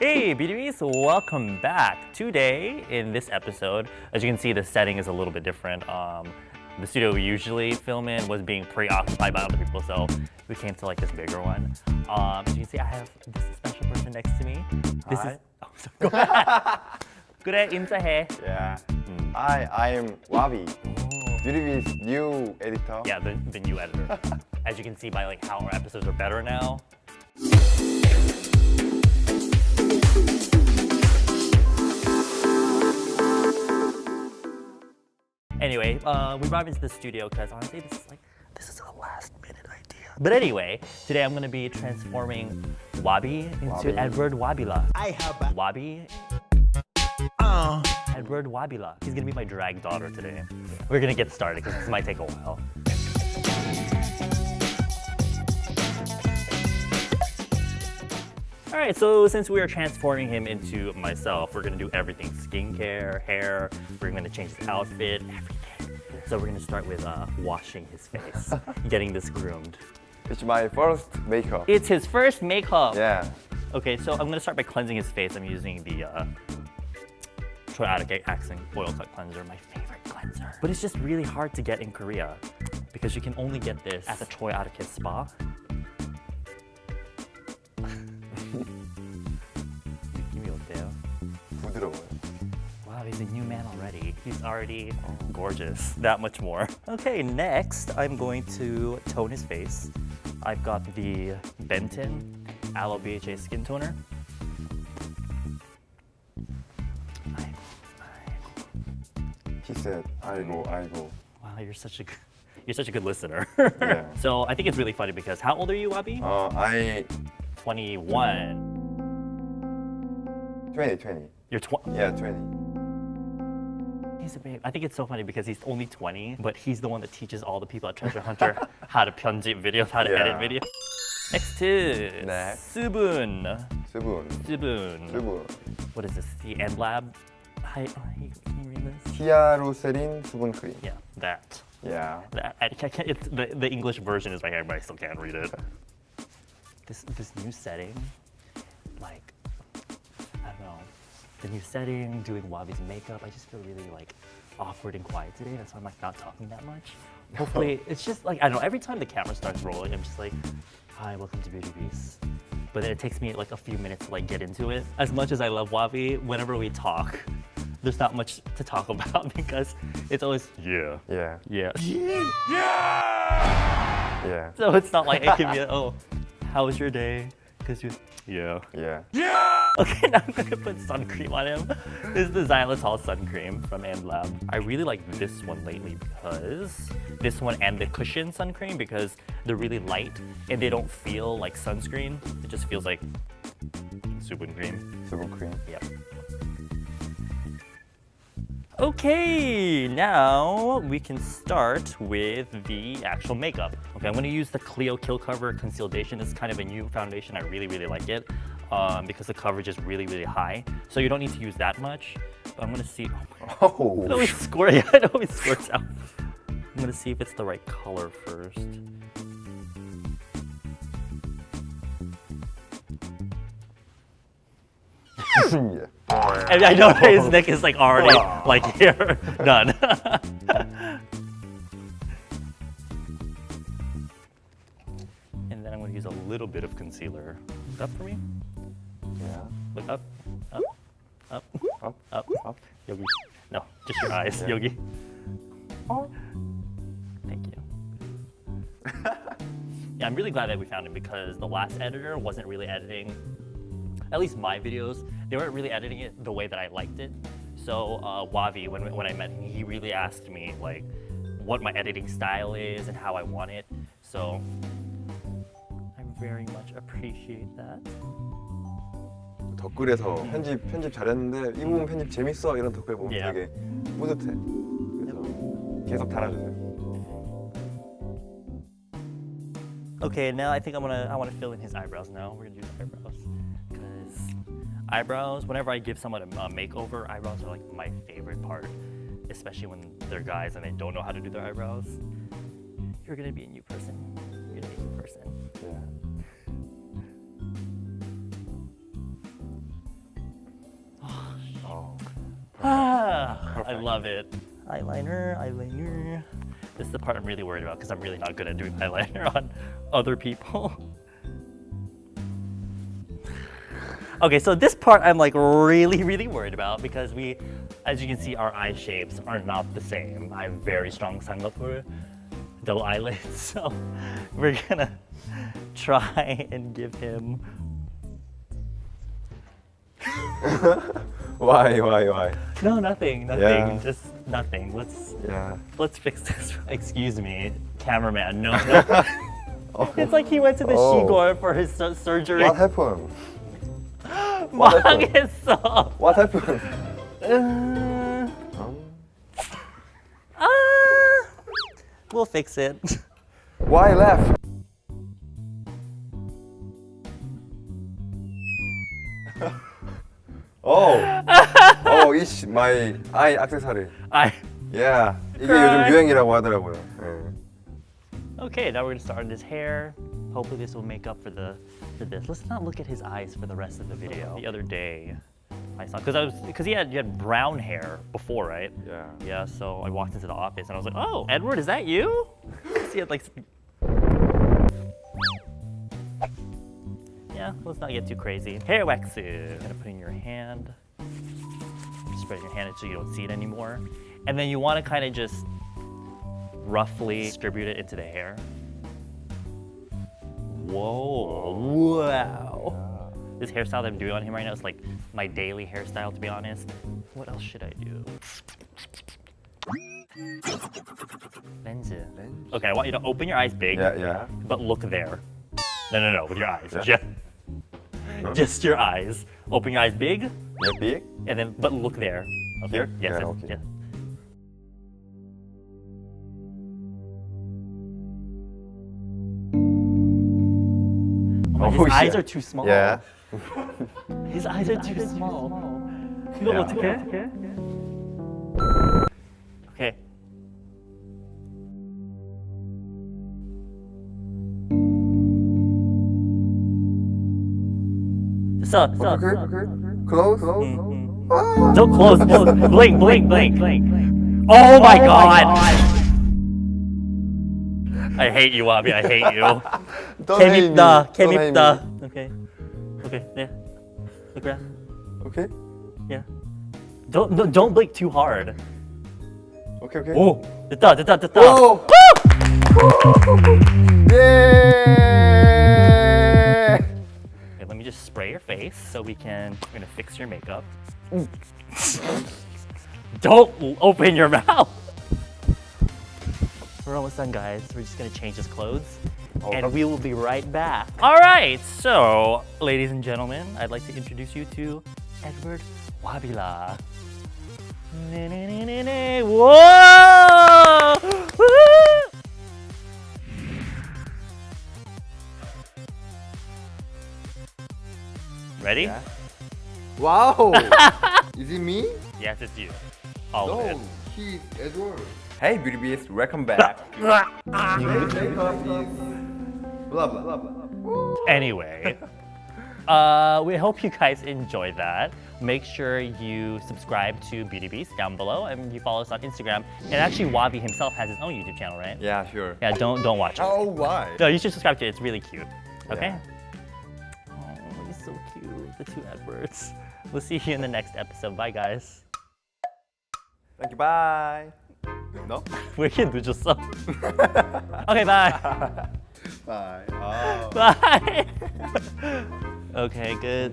Hey, BDBs, welcome back. Today, in this episode, as you can see, the setting is a little bit different. Um, the studio we usually film in was being preoccupied by other people, so we came to like this bigger one. Um, as you can see, I have this special person next to me. This Hi. is. Oh, sorry. Go ahead. Good at Yeah. Mm. I I am Wabi, oh. BDB's new editor. Yeah, the, the new editor. as you can see by like how our episodes are better now, Anyway, uh, we brought him into the studio because honestly, this is like this is a last minute idea. But anyway, today I'm gonna be transforming Wabi into Wabi. Edward Wabila. I have a Wabi, uh, Edward Wabila. He's gonna be my drag daughter today. We're gonna get started because this might take a while. Right, so since we are transforming him into myself, we're gonna do everything: skincare, hair. We're gonna change his outfit, everything. So we're gonna start with uh, washing his face, getting this groomed. It's my first makeup. It's his first makeup. Yeah. Okay, so I'm gonna start by cleansing his face. I'm using the uh, Accent Oil Cut Cleanser, my favorite cleanser. But it's just really hard to get in Korea because you can only get this at the Troy Attic Spa. 느낌이 어때요? 부드러워요. Wow, he's a new man already. He's already gorgeous. That much more. Okay, next I'm going to tone his face. I've got the Benton Aloe BHA Skin Toner. 아이고, 아이고. He said, "아이고, 아이고." Wow, you're such a good, you're such a good listener. Yeah. so I think it's really funny because how old are you, Wabi? Uh, I 21. 20, 20. You're 20. Yeah, 20. He's a babe. I think it's so funny because he's only 20, but he's the one that teaches all the people at Treasure Hunter how to 편집 videos, how to Yeah. edit videos. Next is Next. Subun. 수분, Subun. 수분. What is this? The End Lab. Hi, oh, hey, can you read this? 히아루세린 수분 크림. Yeah, that. Yeah. that I can't, it's, the, the English version is right here, but I still can't read it. This this new setting, like, I don't know, the new setting, doing Wabi's makeup. I just feel really like awkward and quiet today. That's why I'm like not talking that much. Hopefully, it's just like I don't know. Every time the camera starts rolling, I'm just like, "Hi, welcome to Beauty Beast." But then it takes me like a few minutes to like get into it. As much as I love Wabi, whenever we talk, there's not much to talk about because it's always yeah, Yeah. yeah. Yeah. So it's not like it can be, oh, how was your day? Because you, yeah. Yeah. Yeah! Okay, now I'm gonna put sun cream on him. This is the Xylitol Hall Sun Cream from Hand Lab. I really like this one lately because this one and the cushion sun cream because they're really light and they don't feel like sunscreen. It just feels like soup and cream. Soup and cream. Yep. Okay, now we can start with the actual makeup. Okay, I'm gonna use the Clio Kill Cover Concealation. This is kind of a new foundation. I really, really like it um, because the coverage is really, really high. So you don't need to use that much. But I'm gonna see. Oh my It Oh. always squirt. Yeah, it always squirts out. I'm gonna see if it's the right color first. yeah. And I know his neck is like already like here, done. and then I'm gonna use a little bit of concealer. Look up for me. Yeah. Look up, up, up, Up. up. Up. Yogi. No, just your eyes, Yeah. Yogi. Oh. Thank you. yeah, I'm really glad that we found him because the last editor wasn't really editing, at least my videos, they weren't really editing it the way that I liked it. So uh, Wavi, when, when I met him, he really asked me like what my editing style is and how I want it. So I very much appreciate that. 댓글에서 편집 편집 잘했는데 이 부분 편집 재밌어 이런 댓글 보면 Yeah. 되게 뿌듯해. 그래서 계속 달아주세요. Okay, now I think I'm gonna I want to fill in his eyebrows now. We're gonna do the eyebrows because Eyebrows, whenever I give someone a, makeover, eyebrows are like my favorite part, especially when they're guys and they don't know how to do their eyebrows. You're gonna be a new person. You're gonna be a new person. Yeah. oh. Ah, Perfect. I love it. Eyeliner, eyeliner. This is the part I'm really worried about because I'm really not good at doing eyeliner on other people. Okay, so this part I'm like really, really worried about because we, as you can see, our eye shapes are not the same. I have very strong Sangapore double eyelids, so we're gonna try and give him. Why, why, why? No, nothing, nothing, Yeah. just nothing. Let's Yeah. let's fix this. Excuse me, cameraman. No, no. it's like he went to the Oh. Shigor for his sur- surgery. What happened? What happened? 망했어. What happened? Uh, Um, ah, we'll fix it. why left? oh, oh, it's my eye accessory. I. Yeah, 이게. 요즘 유행이라고 하더라고요. 예. Okay, now we're gonna start on his hair. Hopefully this will make up for the for this. Let's not look at his eyes for the rest of the video. The other day, I saw because I was because he had he had brown hair before, right? Yeah. Yeah. So I walked into the office and I was like, "Oh, Edward, is that you? he had like. Yeah, let's not get too crazy. Hair wax. Gonna put in your hand. Spread your hand so you don't see it anymore, and then you want to kind of just roughly distribute it into the hair. Whoa! Wow! This hairstyle that I'm doing on him right now is like my daily hairstyle, to be honest. What else should I do? Lens. Okay, I want you to open your eyes big, Yeah, yeah. but look there. No, no, no, with your eyes. Yeah. Just, just your eyes. Open your eyes big, Yeah, big? and then but look there. Okay. Here? Yes. Yeah, okay. yes. his Oh, eyes yeah. are too small. Yeah. His eyes are too small. 이거 Yeah. 어떻게? Okay. 됐어, 됐어. Okay, okay. Close. Mm-hmm. Don't close, close. blink, blink, blink, blink. Oh my god. I hate you, Wabi. I hate you. Don't hate me. 재밌다, Don't hate 재밌다. me. Okay, okay, yeah. Look around. Okay. Yeah. Don't, don't, don't blink too hard. Okay, okay. 오, 됐다, 됐다, 됐다. Oh! Yeah! Okay, let me just spray your face so we can. We're gonna fix your makeup. Don't l- open your mouth. We're almost done, guys. We're just gonna change his clothes, oh, and we will be right back. All right. So, ladies and gentlemen, I'd like to introduce you to Edward Wabila. Whoa! Ready? Yeah. Wow! Is it me? Yes, it's you. All of No, it. he's Edward. Hey, Beauty Beast, welcome back. Makeup blah blah blah blah. Anyway, uh, we hope you guys enjoyed that. Make sure you subscribe to Beauty Beast down below, and you follow us on Instagram. And actually, Wabi himself has his own YouTube channel, right? Yeah, sure. Yeah, don't don't watch it. Oh, why? No, you should subscribe to it. It's really cute. Okay. Oh, he's so cute. The two Edwards. We'll see you in the next episode. Bye, guys. Thank you. Bye. 됐나? 왜 이렇게 늦었어? 오케이 바이 바이. 바이. 오케이 굿.